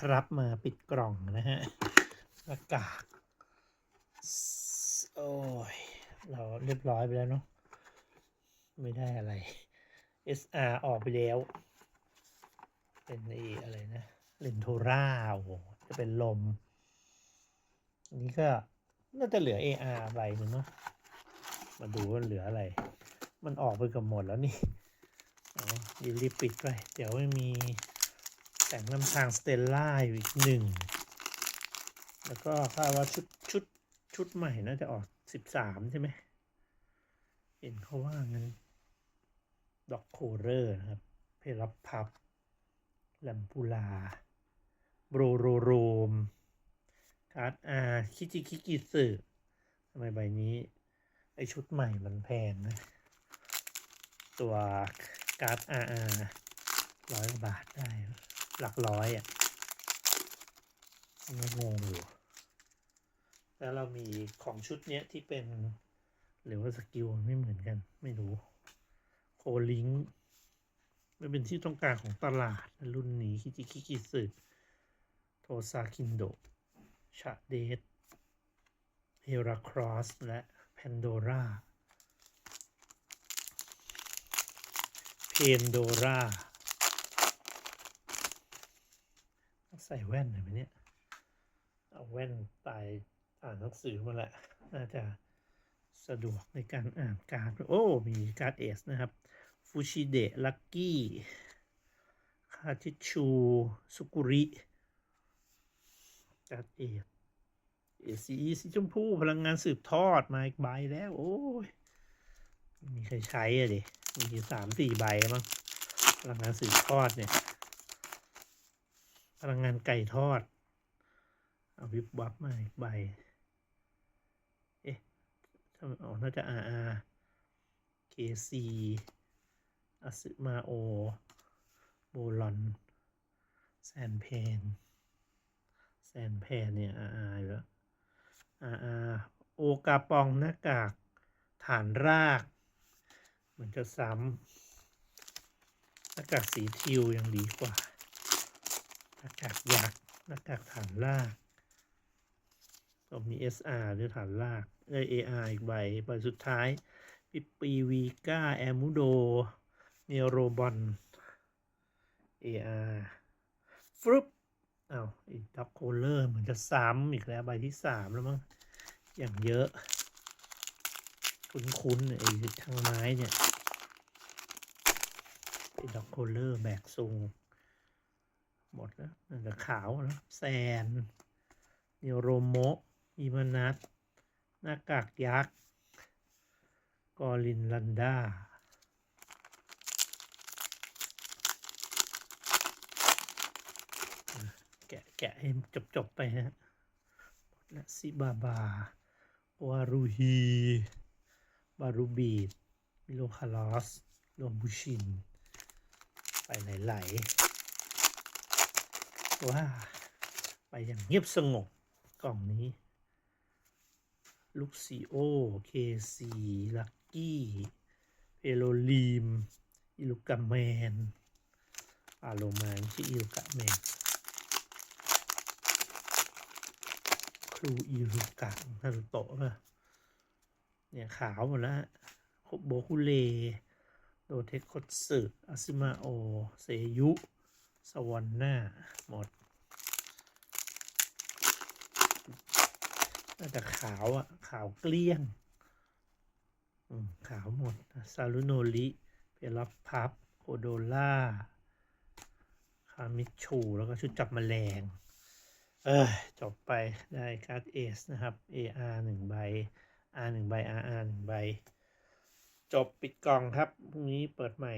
ครับมาปิดกล่องนะฮะหน้ากากโอ้ย เราเรียบร้อยไปแล้วเนาะไม่ได้อะไร SR ออกไปแล้ว เป็นไอ้อะไรนะเลนโทราโอ้จะเป็นลมอันนี้ก็น่าจะเหลือ AR ใบหนึ่งเนาะมาดูว่าเหลืออะไร มันออกไปกับหมดแล้วนี่อ๋อยีรีบปิดไป เดี๋ยวไม่มี แต่งนำทางสเตลล่าอยู่อีกหนึ่ง แล้วก็คาดว่าชุดชุดชุดใหม่น่าจะออกสิบสามใช่ไหม เห็นเขาว่างั้นด็อกโคเรอร์นะครับ เพลับพับแลมปูลาโบรโรโรมการ์ดอาคิจิคิกิสึทำไมใบนี้ ไอชุดใหม่มันแพงนะ ตัวการ์ดอาร้อยบาทได้ หลักร้อยอะยังงงอยู่ แล้วเรามีของชุดเนี้ยที่เป็นหรือว่าสกิลไม่เหมือนกัน ไม่รู้ โคลิงมันเป็นที่ต้องการของตลาด รุ่นนี้คิจิคิกิสึโทซาคินโดชาเดสเฮราครอสและแพนโดราเพนโดรา ใส่แว่นหน่อยไหมเนี่ย เอาแว่นตายอ่านหนังสือมาแหละ น่าจะสะดวกในการอ่านการ์ด โอ้ มีการ์ดเอสนะครับ ฟูชิเดะ ลักกี้ คาทิชู สุกุริ การ์ดเอสเอสีสีชมพู พลังงานสืบทอด มาอีกใบแล้ว โอ้ย มีใครใช้อะดิ มีสามสี่ใบมั้ง พลังงานสืบทอดเนี่ย ลังงานไก่ทอด เอาวิบวับมาอีกใบ เอ๊ะทำอ๋อน่าจะ RR KC อาซึมาโอ โบลอน แซนเพน แซนเพนเนี่ย RR อยู่แล้ว RR โอกาปองหน้ากาก ฐานราก เหมือนจะซ้ำหน้ากากสีทิวยังดีกว่า หน้ากากยักษ์หน้ากากฐานรากก็มี SR หรือฐานรากเอ AR อีกใบใบสุดท้ายปิปีวีก้าแอมูโดเนโรบอน AR ฟรุปอ้าวอีกดับโคเลอร์เหมือนจะซ้ำอีกแล้วใบที่สามแล้วมั้งอย่างเยอะ คุ้นๆเนี่ยไอ้ทางไม้เนี่ยไอ้ดับโคเลอร์แบกซุง หมดแล้วน่าจะขาวแล้วแซนเนโรโมะอิมานัทหน้ากากยักษ์ กอรินลันดาแกะแกะให้จบจบๆไปฮะหมดแล้วซิบาบาวารูฮีบารูบีดมิโลคาลอสโลบูชิน ไปไหล ว่า ไปอย่างเงียบสงบกล่องนี้ ลูกซีโอเคซีลักกี้เพโลลีมอิลุกาแมนอาโลมานชื่ออิลุกาแมนครูอิรุกะนารุโตะป่ะเนี่ยขาวหมดแล้วโคโบคุเลโดเทคโคตสึอาซิมาโอ เซยุ สวอนหน้าหมดน่ขาวอะขาวเกลี้ยงขาวหมด ซารุโนริเพลับพับโคโดล่า คามิชู แล้วก็ชุดจับแมลง เออจบไปได้การ์ดเอสนะครับ AR หนึ่งใบ R หนึ่งใบ RR หนึ่งใบ จบปิดกล่องครับ พรุ่งนี้เปิดใหม่